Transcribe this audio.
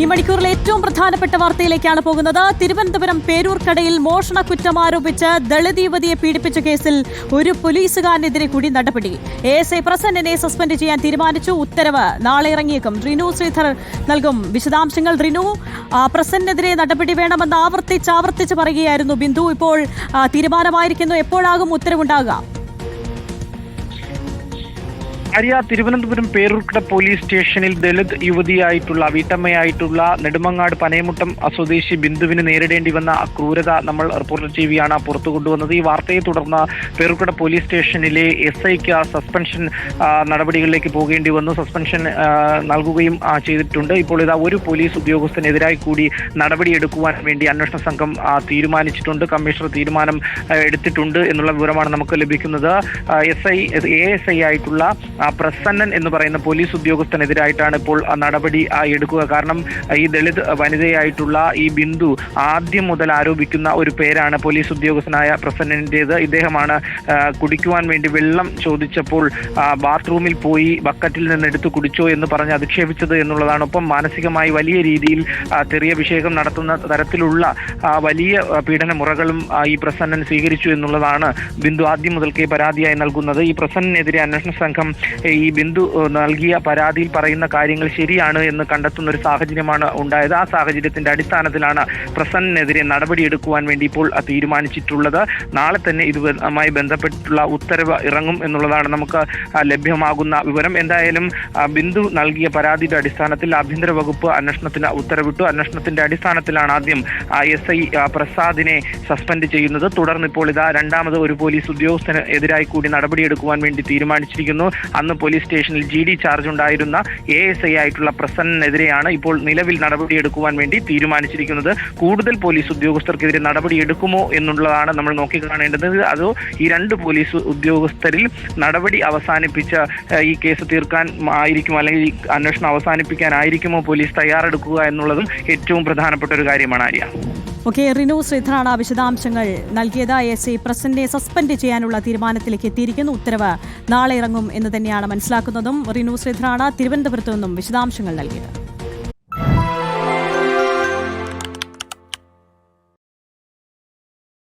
ഈ മണിക്കൂറിലെ ഏറ്റവും പ്രധാനപ്പെട്ട വാർത്തയിലേക്കാണ് പോകുന്നത്. തിരുവനന്തപുരം പേരൂർക്കടയിൽ മോഷണ കുറ്റം ആരോപിച്ച് ദളിത് യുവതിയെ പീഡിപ്പിച്ച കേസിൽ ഒരു പോലീസുകാരനെതിരെ കൂടി നടപടി. എ എസ് ഐ പ്രസന്നനെ സസ്പെൻഡ് ചെയ്യാൻ തീരുമാനിച്ചു. ഉത്തരവ് നാളെ ഇറങ്ങിയേക്കും. റിനു ശ്രീധർ നൽകും വിശദാംശങ്ങൾ. റിനു പ്രസന്നെതിരെ നടപടി വേണമെന്ന് ആവർത്തിച്ച് ആവർത്തിച്ച് പറയുകയായിരുന്നു ബിന്ദു. ഇപ്പോൾ തീരുമാനമായിരിക്കുന്നു. എപ്പോഴാകും ഉത്തരവുണ്ടാകുക ആര്യ തിരുവനന്തപുരം പേരൂർക്കട പോലീസ് സ്റ്റേഷനിൽ ദളിത് യുവതിയായിട്ടുള്ള വീട്ടമ്മയായിട്ടുള്ള നെടുമങ്ങാട് പനയമുട്ടം സ്വദേശി ബിന്ദുവിന് നേരിടേണ്ടി വന്ന ക്രൂരത നമ്മൾ റിപ്പോർട്ട് ചെയ്യുകയാണ് പുറത്തു കൊണ്ടുവന്നത്. ഈ വാർത്തയെ തുടർന്ന് പേരൂർക്കട പോലീസ് സ്റ്റേഷനിലെ എസ് ഐക്ക് സസ്പെൻഷൻ നടപടികളിലേക്ക് പോകേണ്ടി വന്നു. സസ്പെൻഷൻ നൽകുകയും ചെയ്തിട്ടുണ്ട്. ഇപ്പോൾ ഇതാ ഒരു പോലീസ് ഉദ്യോഗസ്ഥനെതിരായി കൂടി നടപടിയെടുക്കുവാൻ വേണ്ടി അന്വേഷണ സംഘം തീരുമാനിച്ചിട്ടുണ്ട്. കമ്മീഷണർ തീരുമാനം എടുത്തിട്ടുണ്ട് എന്നുള്ള വിവരമാണ് നമുക്ക് ലഭിക്കുന്നത്. S I A S I ആയിട്ടുള്ള പ്രസന്നൻ എന്ന് പറയുന്ന പോലീസ് ഉദ്യോഗസ്ഥനെതിരായിട്ടാണ് ഇപ്പോൾ നടപടി എടുക്കുക. കാരണം ഈ ദളിത് വനിതയായിട്ടുള്ള ഈ ബിന്ദു ആദ്യം മുതൽ ആരോപിക്കുന്ന ഒരു പേരാണ് പോലീസ് ഉദ്യോഗസ്ഥനായ പ്രസന്നന്റേത് ഇദ്ദേഹമാണ് കുടിക്കുവാൻ വേണ്ടി വെള്ളം ചോദിച്ചപ്പോൾ ബാത്റൂമിൽ പോയി ബക്കറ്റിൽ നിന്ന് എടുത്ത് കുടിച്ചോ എന്ന് പറഞ്ഞ് അധിക്ഷേപിച്ചത് എന്നുള്ളതാണ്. ഒപ്പം മാനസികമായി വലിയ രീതിയിൽ ചെറിയ തെറിയഭിഷേകം നടത്തുന്ന തരത്തിലുള്ള വലിയ പീഡനമുറകളും പീഡന മുറകളും ഈ പ്രസന്നൻ സ്വീകരിച്ചു എന്നുള്ളതാണ് ബിന്ദു ആദ്യം മുതൽക്കേ പരാതിയായി നൽകുന്നത്. ഈ പ്രസന്നനെതിരെ അന്വേഷണ സംഘം ഈ ബിന്ദു നൽകിയ പരാതിയിൽ പറയുന്ന കാര്യങ്ങൾ ശരിയാണ് എന്ന് കണ്ടെത്തുന്ന ഒരു സാഹചര്യമാണ് ഉണ്ടായത്. ആ സാഹചര്യത്തിന്റെ അടിസ്ഥാനത്തിലാണ് പ്രസന്നനെതിരെ നടപടിയെടുക്കുവാൻ വേണ്ടി ഇപ്പോൾ തീരുമാനിച്ചിട്ടുള്ളത്. നാളെ തന്നെ ഇതുമായി ബന്ധപ്പെട്ടുള്ള ഉത്തരവ് ഇറങ്ങും എന്നുള്ളതാണ് നമുക്ക് ലഭ്യമാകുന്ന വിവരം. എന്തായാലും ബിന്ദു നൽകിയ പരാതിയുടെ അടിസ്ഥാനത്തിൽ ആഭ്യന്തര വകുപ്പ് അന്വേഷണത്തിന് ഉത്തരവിട്ടു. അന്വേഷണത്തിന്റെ അടിസ്ഥാനത്തിലാണ് ആദ്യം എസ് ഐ പ്രസാദിനെ സസ്പെൻഡ് ചെയ്യുന്നത്. തുടർന്ന് ഇപ്പോൾ ഇതാ രണ്ടാമത് ഒരു പോലീസ് ഉദ്യോഗസ്ഥന് എതിരായി കൂടി നടപടിയെടുക്കുവാൻ വേണ്ടി തീരുമാനിച്ചിരിക്കുന്നു. അന്ന് പോലീസ് സ്റ്റേഷനിൽ ജി ഡി ചാർജ് ഉണ്ടായിരുന്ന എ എസ് ഐ ആയിട്ടുള്ള പ്രസന്നനെതിരെയാണ് ഇപ്പോൾ നിലവിൽ നടപടിയെടുക്കുവാൻ വേണ്ടി തീരുമാനിച്ചിരിക്കുന്നത്. കൂടുതൽ പോലീസ് ഉദ്യോഗസ്ഥർക്കെതിരെ നടപടിയെടുക്കുമോ എന്നുള്ളതാണ് നമ്മൾ നോക്കിക്കാണേണ്ടത് അതോ ഈ രണ്ട് പോലീസ് ഉദ്യോഗസ്ഥരിൽ നടപടി അവസാനിപ്പിച്ച ഈ കേസ് തീർക്കാൻ ആയിരിക്കും അല്ലെങ്കിൽ ഈ അന്വേഷണം അവസാനിപ്പിക്കാനായിരിക്കുമോ പോലീസ് തയ്യാറെടുക്കുക എന്നുള്ളതും ഏറ്റവും പ്രധാനപ്പെട്ട ഒരു കാര്യമാണ് ആര്യ. ഓക്കെ റിനു ശ്രീധറാണ് വിശദാംശങ്ങൾ. നൽകിയത് എസ് ഐ പ്രസന്റിനെ സസ്പെൻഡ് ചെയ്യാനുള്ള തീരുമാനത്തിലേക്ക് എത്തിയിരിക്കുന്നു. ഉത്തരവ് നാളെ ഇറങ്ങും എന്ന് തന്നെയാണ് മനസ്സിലാക്കുന്നതും. റിനു ശ്രീധറാണ് തിരുവനന്തപുരത്തു നിന്നും വിശദാംശങ്ങൾ നൽകിയത്.